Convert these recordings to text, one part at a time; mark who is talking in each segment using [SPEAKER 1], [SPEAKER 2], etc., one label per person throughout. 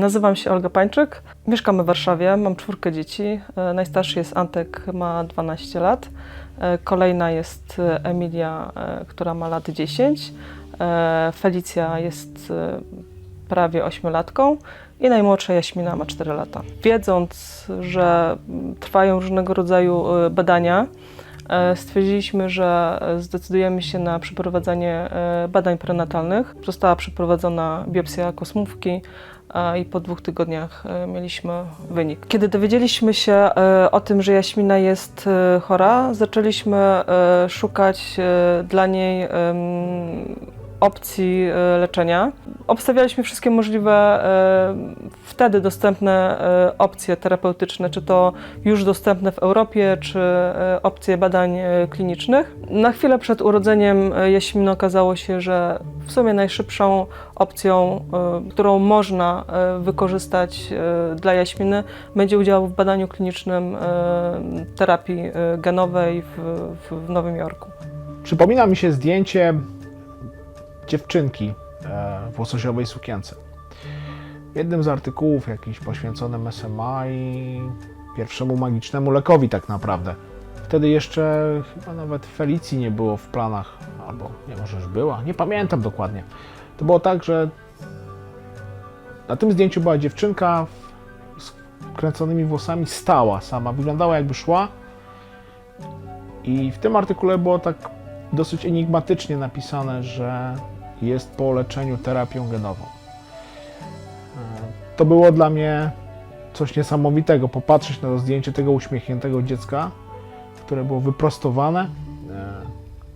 [SPEAKER 1] Nazywam się Olga Pańczyk. Mieszkamy w Warszawie, mam czwórkę dzieci. E, Najstarszy jest Antek, ma 12 lat. E, Kolejna jest Emilia, e, która ma lat 10. E, Felicja jest prawie ośmiolatką i najmłodsza Jaśmina ma 4 lata. Wiedząc, że trwają różnego rodzaju badania, stwierdziliśmy, że zdecydujemy się na przeprowadzenie e, badań prenatalnych. Została przeprowadzona biopsja kosmówki i po dwóch tygodniach e, mieliśmy wynik. Kiedy dowiedzieliśmy się e, o tym, że Jaśmina jest e, chora, zaczęliśmy szukać dla niej opcji e, leczenia. Obstawialiśmy wszystkie możliwe e, wtedy dostępne e, opcje terapeutyczne, czy to już dostępne w Europie, czy opcje badań klinicznych. Na chwilę przed urodzeniem Jaśminy okazało się, że w sumie najszybszą opcją, którą można wykorzystać dla Jaśminy, będzie udział w badaniu klinicznym terapii genowej w, w Nowym Jorku.
[SPEAKER 2] Przypomina mi się zdjęcie dziewczynki e, w łososiowej sukience. W jednym z artykułów jakiś poświęconym i pierwszemu magicznemu lekowi tak naprawdę. Wtedy jeszcze chyba nawet Felicji nie było w planach, albo nie może już była, nie pamiętam dokładnie. To było tak, że na tym zdjęciu była dziewczynka z kręconymi włosami, stała sama, wyglądała jakby szła. I w tym artykule było tak dosyć enigmatycznie napisane, że jest po leczeniu terapią genową. To było dla mnie coś niesamowitego, popatrzeć na to zdjęcie tego uśmiechniętego dziecka, które było wyprostowane,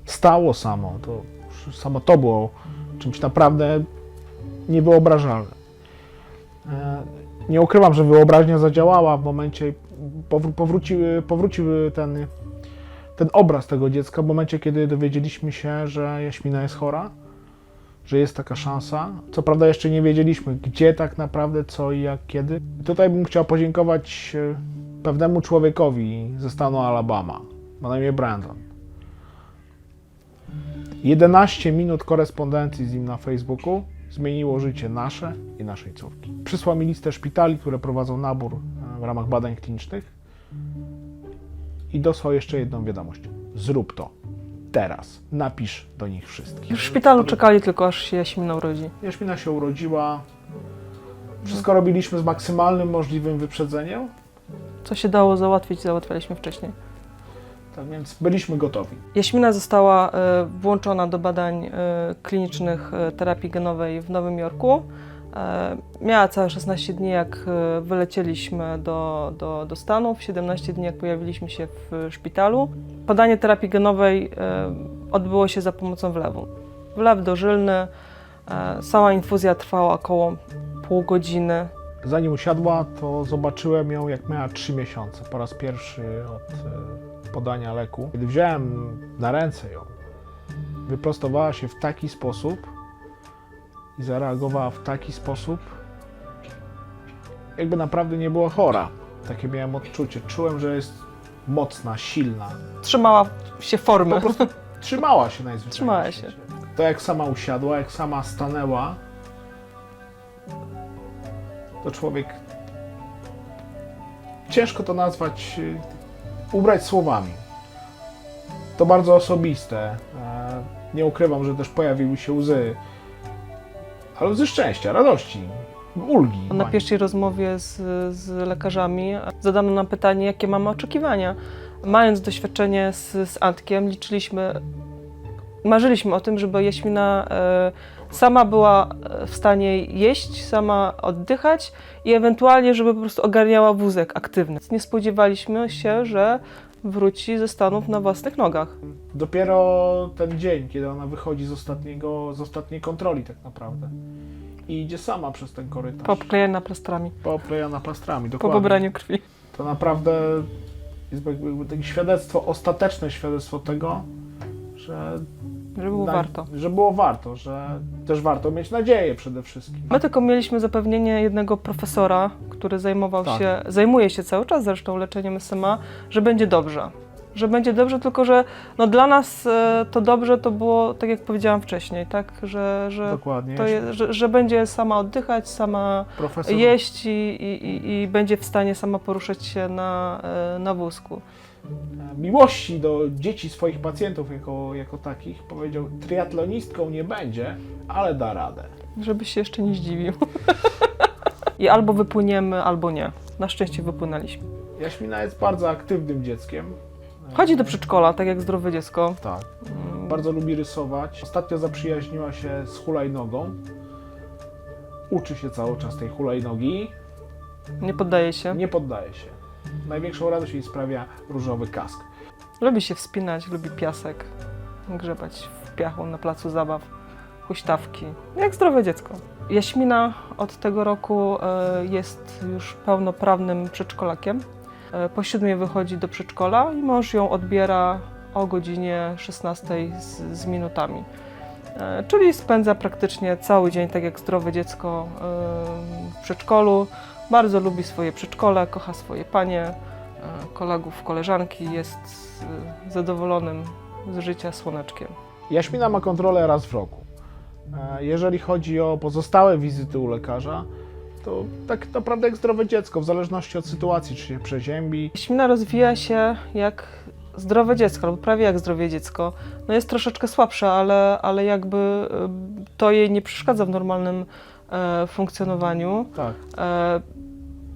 [SPEAKER 2] stało samo. To, samo to było czymś naprawdę niewyobrażalnym. Nie ukrywam, że wyobraźnia zadziałała w momencie, powró- powrócił, powrócił ten ten obraz tego dziecka w momencie, kiedy dowiedzieliśmy się, że Jaśmina jest chora, że jest taka szansa. Co prawda jeszcze nie wiedzieliśmy, gdzie tak naprawdę, co i jak, kiedy. I tutaj bym chciał podziękować e, pewnemu człowiekowi ze stanu Alabama, ma na imię Brandon. 11 minut korespondencji z nim na Facebooku zmieniło życie nasze i naszej córki. Przysłał mi listę szpitali, które prowadzą nabór e, w ramach badań klinicznych i dosłał jeszcze jedną wiadomość. Zrób to. Teraz. Napisz do nich wszystkich.
[SPEAKER 1] W szpitalu czekali tylko, aż się Jaśmina urodzi.
[SPEAKER 2] Jaśmina się urodziła. Wszystko robiliśmy z maksymalnym możliwym wyprzedzeniem,
[SPEAKER 1] Co się dało załatwić, załatwialiśmy wcześniej.
[SPEAKER 2] tak więc byliśmy gotowi.
[SPEAKER 1] Jaśmina została e, włączona do badań e, klinicznych e, terapii genowej w Nowym Jorku. E, Miała całe 16 dni, jak e, wylecieliśmy do, do, do Stanów, 17 dni, jak pojawiliśmy się w szpitalu. Podanie terapii genowej e, odbyło się za pomocą wlewu. Wlew dożylny. Sama infuzja trwała około pół godziny.
[SPEAKER 2] Zanim usiadła, to zobaczyłem ją, jak miała 3 miesiące. Po raz pierwszy od podania leku. Kiedy wziąłem na ręce ją, wyprostowała się w taki sposób i zareagowała w taki sposób, jakby naprawdę nie była chora. Takie miałem odczucie. Czułem, że jest mocna, silna.
[SPEAKER 1] Trzymała się formy.
[SPEAKER 2] Po prostu trzymała się najzwyczajniej.
[SPEAKER 1] Trzymała się.
[SPEAKER 2] To jak sama usiadła, jak sama stanęła, to człowiek. Ciężko to nazwać, y, ubrać słowami. To bardzo osobiste. E, Nie ukrywam, że też pojawiły się łzy. Ale łzy szczęścia, radości, ulgi.
[SPEAKER 1] Na
[SPEAKER 2] Pani.
[SPEAKER 1] pierwszej rozmowie z, z lekarzami zadano nam pytanie, jakie mamy oczekiwania. Mając doświadczenie z, z Antkiem, liczyliśmy, marzyliśmy o tym, żeby Jaśmina e, sama była e, w stanie jeść, sama oddychać i ewentualnie, żeby po prostu ogarniała wózek aktywny. Nie spodziewaliśmy się, że wróci ze Stanów na własnych nogach.
[SPEAKER 2] Dopiero ten dzień, kiedy ona wychodzi z, ostatniego, z ostatniej kontroli tak naprawdę. I idzie sama przez ten korytarz.
[SPEAKER 1] Poklejona plastrami,
[SPEAKER 2] Poklejona plastrami,
[SPEAKER 1] po
[SPEAKER 2] dokładnie.
[SPEAKER 1] pobraniu krwi.
[SPEAKER 2] To naprawdę jest jakby takie świadectwo, ostateczne świadectwo tego, że,
[SPEAKER 1] Że było
[SPEAKER 2] na-
[SPEAKER 1] warto.
[SPEAKER 2] że było warto, że też warto mieć nadzieję przede wszystkim.
[SPEAKER 1] My tylko mieliśmy zapewnienie jednego profesora, który zajmował
[SPEAKER 2] Tak.
[SPEAKER 1] się, zajmuje się cały czas zresztą leczeniem SMA, że będzie dobrze. że będzie dobrze, tylko że no, dla nas e, to dobrze to było, tak jak powiedziałam wcześniej, tak, że, że, je, że, że będzie sama oddychać, sama
[SPEAKER 2] Profesor
[SPEAKER 1] jeść i, i, i- i będzie w stanie sama poruszać się na, e, na wózku.
[SPEAKER 2] Miłości do dzieci swoich pacjentów jako, jako takich powiedział, triatlonistką nie będzie, ale da radę.
[SPEAKER 1] Żebyś się jeszcze nie zdziwił. I albo wypłyniemy, albo nie. Na szczęście wypłynęliśmy.
[SPEAKER 2] Jaśmina jest bardzo aktywnym dzieckiem.
[SPEAKER 1] Chodzi do przedszkola, tak jak zdrowe dziecko.
[SPEAKER 2] Tak.
[SPEAKER 1] Mm,
[SPEAKER 2] Bardzo lubi rysować. Ostatnio zaprzyjaźniła się z hulajnogą. Uczy się cały czas tej hulajnogi.
[SPEAKER 1] Nie poddaje się.
[SPEAKER 2] Nie poddaje się. Największą radość jej sprawia różowy kask.
[SPEAKER 1] Lubi się wspinać, lubi piasek, grzebać w piachu na placu zabaw, huśtawki, jak zdrowe dziecko. Jaśmina od tego roku e, jest już pełnoprawnym przedszkolakiem. E, Po siódmej wychodzi do przedszkola i mąż ją odbiera o godzinie 16 z, z minutami. E, Czyli spędza praktycznie cały dzień, tak jak zdrowe dziecko w przedszkolu. Bardzo lubi swoje przedszkole, kocha swoje panie, e, kolegów, koleżanki, jest e, zadowolonym z życia słoneczkiem.
[SPEAKER 2] Jaśmina ma kontrolę raz w roku. E, Jeżeli chodzi o pozostałe wizyty u lekarza, to tak naprawdę jak zdrowe dziecko, w zależności od sytuacji, czy się przeziębi.
[SPEAKER 1] Śmina rozwija się jak zdrowe dziecko, albo prawie jak zdrowe dziecko. No jest troszeczkę słabsza, ale, ale jakby to jej nie przeszkadza w normalnym e, funkcjonowaniu.
[SPEAKER 2] Tak.
[SPEAKER 1] E,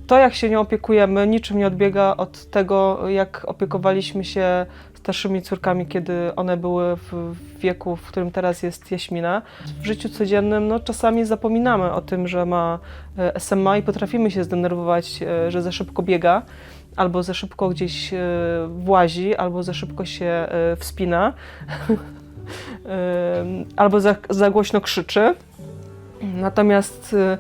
[SPEAKER 1] to, jak się nią opiekujemy, niczym nie odbiega od tego, jak opiekowaliśmy się starszymi córkami, kiedy one były w wieku, w którym teraz jest Jaśmina. W życiu codziennym no, czasami zapominamy o tym, że ma e, SMA i potrafimy się zdenerwować, e, że za szybko biega, albo za szybko gdzieś włazi, albo za szybko się wspina, albo za, za głośno krzyczy. Natomiast e,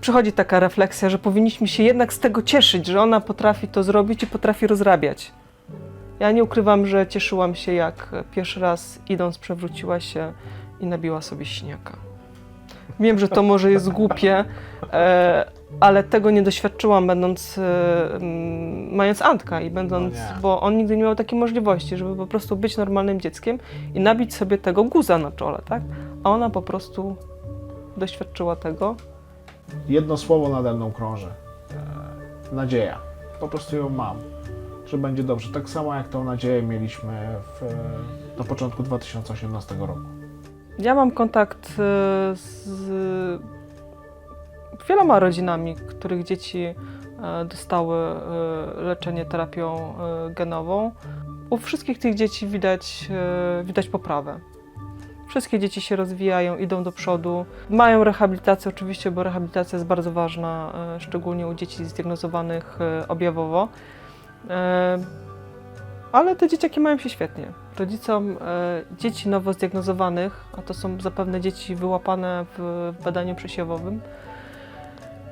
[SPEAKER 1] przychodzi taka refleksja, że powinniśmy się jednak z tego cieszyć, że ona potrafi to zrobić i potrafi rozrabiać. Ja nie ukrywam, że cieszyłam się, jak pierwszy raz idąc przewróciła się i nabiła sobie śniaka. Wiem, że to może jest głupie, e, ale tego nie doświadczyłam, będąc, e, mając Antka i będąc,
[SPEAKER 2] No
[SPEAKER 1] bo on nigdy nie miał takiej możliwości, żeby po prostu być normalnym dzieckiem i nabić sobie tego guza na czole, tak? A ona po prostu doświadczyła tego
[SPEAKER 2] Jedno słowo nade mną krąży. E, nadzieja. Po prostu ją mam, że będzie dobrze. Tak samo jak tą nadzieję mieliśmy w, na początku 2018 roku.
[SPEAKER 1] Ja mam kontakt e, z wieloma rodzinami, których dzieci e, dostały leczenie terapią genową. U wszystkich tych dzieci widać, widać poprawę. Wszystkie dzieci się rozwijają, idą do przodu. Mają rehabilitację oczywiście, bo rehabilitacja jest bardzo ważna, e, szczególnie u dzieci zdiagnozowanych e, objawowo. E, Ale te dzieciaki mają się świetnie. Rodzicom dzieci nowo zdiagnozowanych, a to są zapewne dzieci wyłapane w badaniu przesiewowym,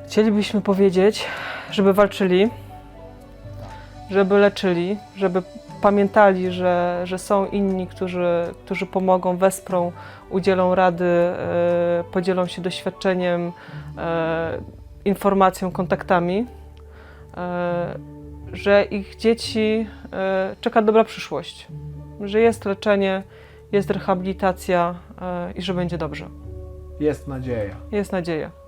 [SPEAKER 1] chcielibyśmy powiedzieć, żeby walczyli, żeby leczyli, żeby pamiętali, że, że są inni, którzy, którzy pomogą, wesprą, udzielą rady, e, podzielą się doświadczeniem, e, informacją, kontaktami, e, że ich dzieci czeka dobra przyszłość, że jest leczenie, jest rehabilitacja i że będzie dobrze.
[SPEAKER 2] Jest nadzieja.
[SPEAKER 1] Jest nadzieja.